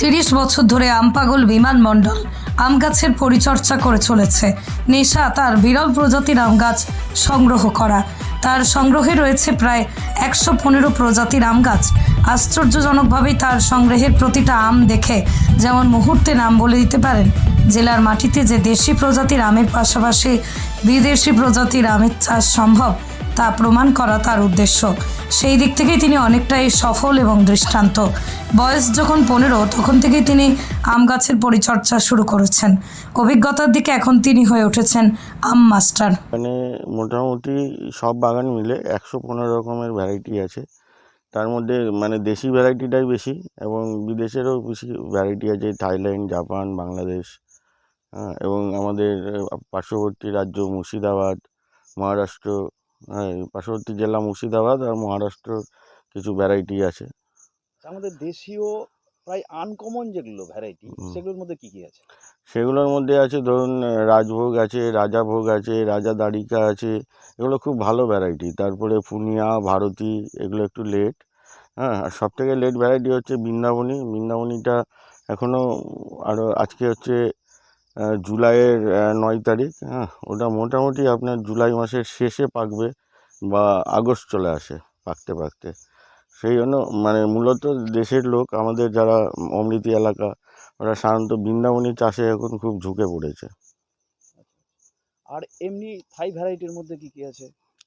তিরিশ বছর ধরে আমপাগল বিমান মণ্ডল আম গাছের পরিচর্যা করে চলেছে। নেশা, তার বিরল প্রজাতির আম গাছ সংগ্রহ করা। তার সংগ্রহে রয়েছে প্রায় একশো পনেরো প্রজাতির আম গাছ আশ্চর্যজনকভাবেই তার সংগ্রহের প্রতিটা আম দেখে যেমন মুহূর্তে নাম বলে দিতে পারেন, জেলার মাটিতে যে দেশি প্রজাতির আমের পাশাপাশি বিদেশি প্রজাতির আমের চাষ সম্ভব। তা প্রমাণ করা তার উদ্দেশ্য। সেই দিক থেকেই তিনি অনেকটাই সফল এবং দৃষ্টান্ত। বয়স যখন পনেরো, তখন থেকেই তিনি আম গাছের পরিচর্যা শুরু করেছেন। অভিজ্ঞতার দিকে এখন তিনি হয়ে উঠেছেন আম মাস্টার। মানে মোটামুটি সব বাগান মিলে একশো পনেরো রকমের ভ্যারাইটি আছে। তার মধ্যে মানে দেশি ভ্যারাইটিটাই বেশি এবং বিদেশেরও বেশি ভ্যারাইটি আছে। থাইল্যান্ড, জাপান, বাংলাদেশ হ্যাঁ এবং আমাদের পার্শ্ববর্তী রাজ্য মুর্শিদাবাদ, মহারাষ্ট্র পার্শ্ববর্তী জেলা মুর্শিদাবাদ আর মহারাষ্ট্র কিছু ভ্যারাইটি আছে। আমাদের দেশীয় প্রায় আনকমন যেগুলো ভ্যারাইটি সেগুলোর মধ্যে কি কি আছে? সেগুলোর মধ্যে আছে ধরুন রাজভোগ আছে রাজাভোগ আছে রাজা দাড়িকা আছে এগুলো খুব ভালো ভ্যারাইটি তারপরে পুনিয়া ভারতী এগুলো একটু লেট হ্যাঁ আর সব থেকে লেট ভ্যারাইটি হচ্ছে বৃন্দাবনী। বৃন্দাবনীটা এখনও আরও আজকে হচ্ছে জুলাইয়ের নয় তারিখ হ্যাঁ ওটা মোটামুটি আপনার জুলাই মাসের শেষে পাকবে বা আগস্ট চলে আসে পাকতে পাকতে। সেই জন্য মানে মূলত দেশের লোক আমাদের যারা অমৃতি এলাকা ওরা সাধারণত বৃন্দাবনী চাষে এখন খুব ঝুঁকে পড়েছে। আর এমনি থাই ভ্যারাইটির মধ্যে কি কি আছে?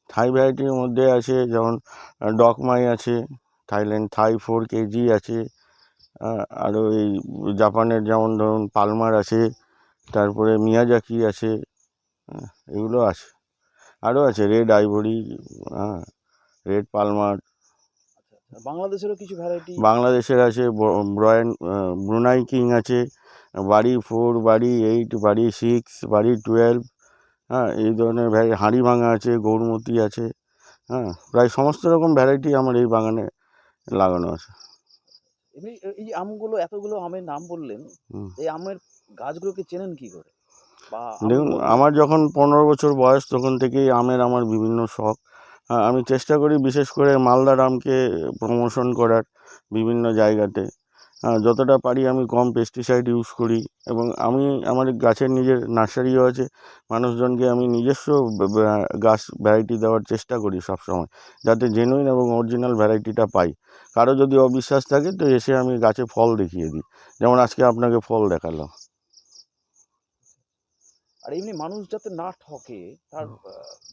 থাই ভ্যারাইটির মধ্যে আছে যেমন ডকমাই আছে থাইল্যান্ড থাই ফোর কেজি আছে আরও এই জাপানের যেমন ধরুন পালমার আছে তারপরে মিয়াজাকি আছে হ্যাঁ, এগুলো আছে। আরও আছে রেড আইভরি হ্যাঁ রেড পালমার। আচ্ছা আচ্ছা বাংলাদেশেরও কিছু ভ্যারাইটি বাংলাদেশের আছে ব্রয়ান ব্রুনাই কিং আছে বাড়ি ফোর বাড়ি এইট বাড়ি সিক্স বাড়ি টুয়েলভ হ্যাঁ এই ধরনের ভ্যারাই হাঁড়ি ভাঙা আছে গৌরমতি আছে হ্যাঁ প্রায় সমস্ত রকম ভ্যারাইটি আমার এই বাগানে লাগানো আছে। এই আমগুলো এতগুলো আমের নাম বললেন এই আমের গাছগুলোকে চেনেন কি করে? দেখুন আমার যখন পনেরো বছর বয়স তখন থেকেই আমের আমার বিভিন্ন শখ। হ্যাঁ, আমি চেষ্টা করি বিশেষ করে মালদার আমকে প্রমোশন করার বিভিন্ন জায়গাতে। যতটা পারি আমি কম পেস্টিসাইড ইউজ করি এবং আমি আমার গাছের নিজের নার্সারিও আছে। মানুষজনকে আমি নিজস্ব গাছ ভ্যারাইটি দেওয়ার চেষ্টা করি সব সময় যাতে জেনুইন এবং অরিজিনাল ভ্যারাইটিটা পাই। কারও যদি অবিশ্বাস থাকে তো এসে আমি গাছে ফল দেখিয়ে দিই। যেমন আজকে আপনাকে ফল দেখালাম। আর এমনি মানুষ যাতে না ঠকে তার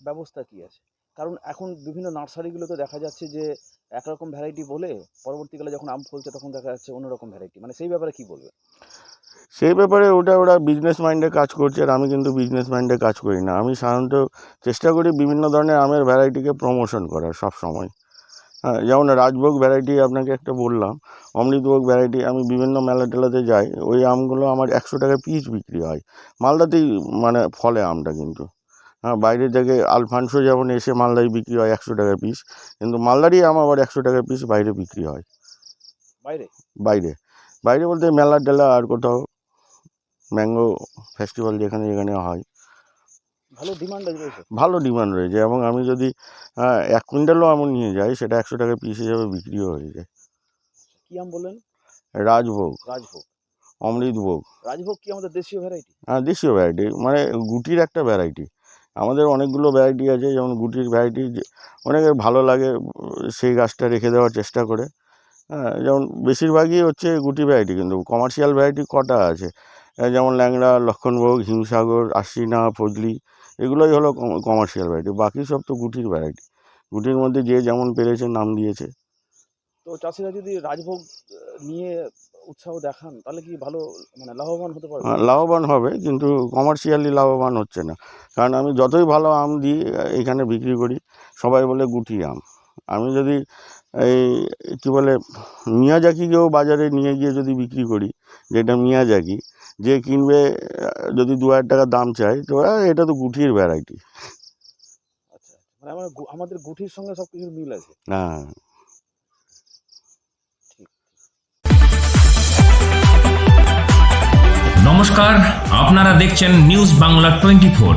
ব্যবস্থা কি আছে? কারণ এখন বিভিন্ন নার্সারিগুলোতে দেখা যাচ্ছে যে একরকম ভ্যারাইটি বলে পরবর্তীকালে যখন আম ফলছে তখন দেখা যাচ্ছে অন্যরকম ভ্যারাইটি মানে সেই ব্যাপারে কি বলবে সেই ব্যাপারে ওটা ওরা বিজনেস মাইন্ডে কাজ করছে আর আমি কিন্তু বিজনেস মাইন্ডে কাজ করি না। আমি সাধারণত চেষ্টা করি বিভিন্ন ধরনের আমের ভ্যারাইটিকে প্রমোশন করার সব সময় হ্যাঁ যেমন রাজভোগ ভ্যারাইটি আপনাকে একটা বললাম অমৃতভোগ ভ্যারাইটি আমি বিভিন্ন মেলা টেলাতে যাই ওই আমগুলো আমার একশো টাকা পিস বিক্রি হয়। মালদাতেই মানে ফলে আমটা কিন্তু। হ্যাঁ বাইরে থেকে আলফানসো যেমন এসে মালদায় বিক্রি হয় একশো টাকা পিস কিন্তু মালদারই আম আবার একশো টাকা পিস বাইরে বিক্রি হয়। বাইরে? বাইরে। বাইরে বলতে মেলা টেলা আর কোথাও ম্যাঙ্গো ফেস্টিভ্যাল যেখানে যেখানে হয়। ভালো ডিমান্ড রয়েছে। ভালো ডিমান্ড রয়েছে এবং আমি যদি আহ, এক কুইন্টালও আমি নিয়ে যাই সেটা একশো টাকা পিস হিসাবে বিক্রিও হয়ে যায়। কি আম বললেন? রাজভোগ। রাজভোগ। অমৃতভোগ রাজভোগ কি আমাদের দেশীয় ভ্যারাইটি হ্যাঁ দেশীয় ভ্যারাইটি মানে গুটির একটা ভ্যারাইটি আমাদের অনেকগুলো ভ্যারাইটি আছে যেমন গুটির ভ্যারাইটি অনেকের ভালো লাগে সেই গাছটা রেখে দেওয়ার চেষ্টা করে। হ্যাঁ যেমন বেশিরভাগই হচ্ছে গুটি ভ্যারাইটি কিন্তু কমার্শিয়াল ভ্যারাইটি কটা আছে? যেমন ল্যাংড়া লক্ষণভোগ হিমসাগর আশ্বিনা ফজলি এগুলোই হলো কমার্শিয়াল ভ্যারাইটি বাকি সব তো গুটির ভ্যারাইটি গুটির মধ্যে যে যেমন পেরেছে নাম দিয়েছে। তো চাষিরা যদি রাজভোগ নিয়ে উৎসাহ দেখান তাহলে কি ভালো মানে লাভবান হতে পারে আহ, লাভবান হবে কিন্তু কমার্শিয়ালি লাভবান হচ্ছে না। কারণ আমি যতই ভালো আম দিই এখানে বিক্রি করি সবাই বলে গুটি আম। আমি যদি এই কী বলে মিয়াজাকিকেও বাজারে নিয়ে গিয়ে যদি বিক্রি করি যেটা মিয়াজাকি যে কিনবে যদি দু হাজার টাকা দাম চায় তো এটা তো গুটির ভ্যারাইটি আচ্ছা মানে আমার আমাদের গুঠির সঙ্গে সব কিছুর মিল আছে। হ্যাঁ। নমস্কার আপনারা দেখছেন নিউজ বাংলা টোয়েন্টি ফোর